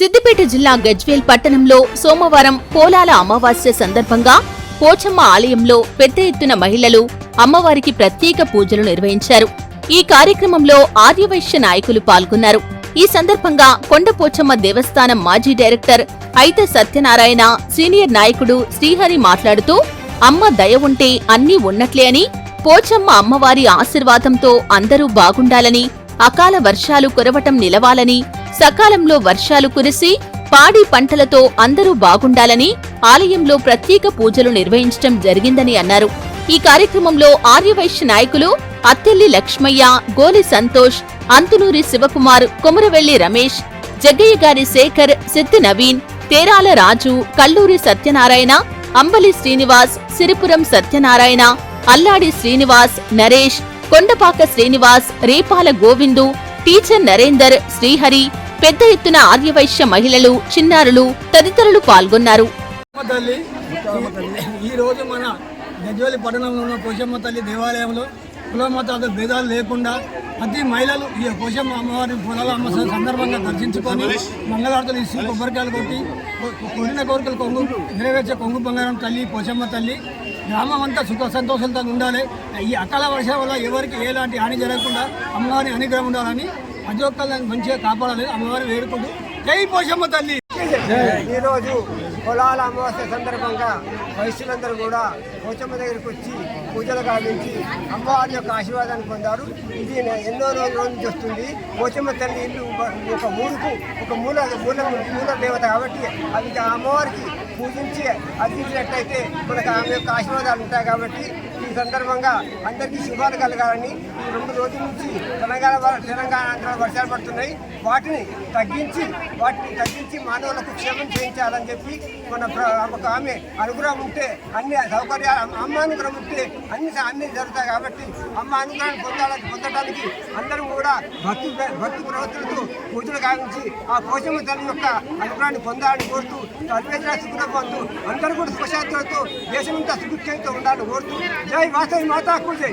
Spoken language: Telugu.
సిద్దిపేట జిల్లా గజ్వేల్ పట్టణంలో సోమవారం పోలాల అమావాస్య సందర్భంగా పోచమ్మ ఆలయంలో పెద్ద ఎత్తున మహిళలు అమ్మవారికి ప్రత్యేక పూజలు నిర్వహించారు. ఈ కార్యక్రమంలో ఆర్యవైశ్య నాయకులు పాల్గొన్నారు. ఈ సందర్భంగా కొండపోచమ్మ దేవస్థానం మాజీ డైరెక్టర్ ఐత సత్యనారాయణ సీనియర్ నాయకుడు శ్రీహరి మాట్లాడుతూ అమ్మ దయ ఉంటే అన్నీ ఉన్నట్లే అని పోచమ్మ అమ్మవారి ఆశీర్వాదంతో అందరూ బాగుండాలని అకాల వర్షాలు కురవటం నిలవాలని సకాలంలో వర్షాలు కురిసి పాడి పంటలతో అందరూ బాగుండాలని ఆలయంలో ప్రత్యేక పూజలు నిర్వహించడం జరిగిందని అన్నారు. ఈ కార్యక్రమంలో ఆర్యవైశ్య నాయకులు అత్తెల్లి లక్ష్మయ్య గోలి సంతోష్ అంతునూరి శివకుమార్ కుమరవెల్లి రమేష్ జగ్గయ్య గారి శేఖర్ సిద్ధి నవీన్ తేరాల రాజు కల్లూరి సత్యనారాయణ అంబలి శ్రీనివాస్ సిరిపురం సత్యనారాయణ అల్లాడి శ్రీనివాస్ నరేష్ కొండపాక శ్రీనివాస్ రేపాల గోవిందు టీచర్ నరేందర్ శ్రీహరి పెద్ద ఎత్తున ఆర్యవైశ్య మహిళలు చిన్నారులు తదితరులు పాల్గొన్నారు. పోషమ్మ తల్లి ఈ రోజు మన గజ్వేలి పట్టణంలో ఉన్న పోషమ్మ తల్లి దేవాలయంలో కులమతాల భేదాలు లేకుండా ప్రతి మహిళలు ఈ పోషమ్మ అమ్మవారి పొలాల అమ్మ సందర్భంగా దర్శించుకొని మంగళార్తలు ఇచ్చి కొబ్బరికాయలు కొట్టి కో- కోరిన కోరికలు కొంగు నెరవేర్చే కొంగు బంగారం తల్లి పోషమ్మ తల్లి. గ్రామం అంతా సుఖ సంతోషంతో ఉండాలి. ఈ అకాల వర్షం వల్ల ఎవరికి ఎలాంటి హాని జరగకుండా అమ్మవారిని అనుగ్రహం ఉండాలని ప్రతి మంచిగా కాపాడాలి అమ్మవారిని వేడుకుంటూ జై పోషమ్మ తల్లి. ఈరోజు పొలాల అమావాస్య సందర్భంగా వయస్సులందరూ కూడా పోచమ్మ దగ్గరికి వచ్చి పూజలు గావించి అమ్మవారి యొక్క ఆశీర్వాదాన్ని పొందారు. ఇది ఎన్నో రోజుల నుంచి వస్తుంది. పోచమ్మ తల్లి ఇల్లు ఒక- మూలకు మూడుకు ఒక మూల మూల మూల దేవత కాబట్టి అది ఆ అమ్మవారికి పూజించి అర్చించినట్లయితే మనకు ఆమె యొక్క ఆశీర్వాదాలు ఉంటాయి కాబట్టి ఈ సందర్భంగా అందరికీ శుభాలు కలగాలని ఈ రెండు రోజుల నుంచి తెలంగాణ వర- తెలంగాణ వర్షాలు పడుతున్నాయి. వాటిని తగ్గించి వాటిని తగ్గించి మానవులకు క్షేమం చేయించాలని చెప్పి మన ఒక ఆమె అనుగ్రహం ఉంటే అన్ని సౌకర్యాలు అమ్మ- అనుగ్రహం ఉంటే అన్ని అన్ని జరుగుతాయి కాబట్టి అమ్మ అనుగ్రహం పొందాలని పొందడానికి అందరూ కూడా భక్తి భక్తి ప్రవర్తనతో పూజలు గావించి ఆ పోషమ తల్లి యొక్క అనుగ్రహాన్ని పొందాలని కోరుతూ సర్వేశ్వర సుఖం పొందు అందరూ కూడా సుఖశాంతులతో దేశమంతా సుభిక్షంతో ఉండాలని కోరుతూ. జై వాసవి మాతా జై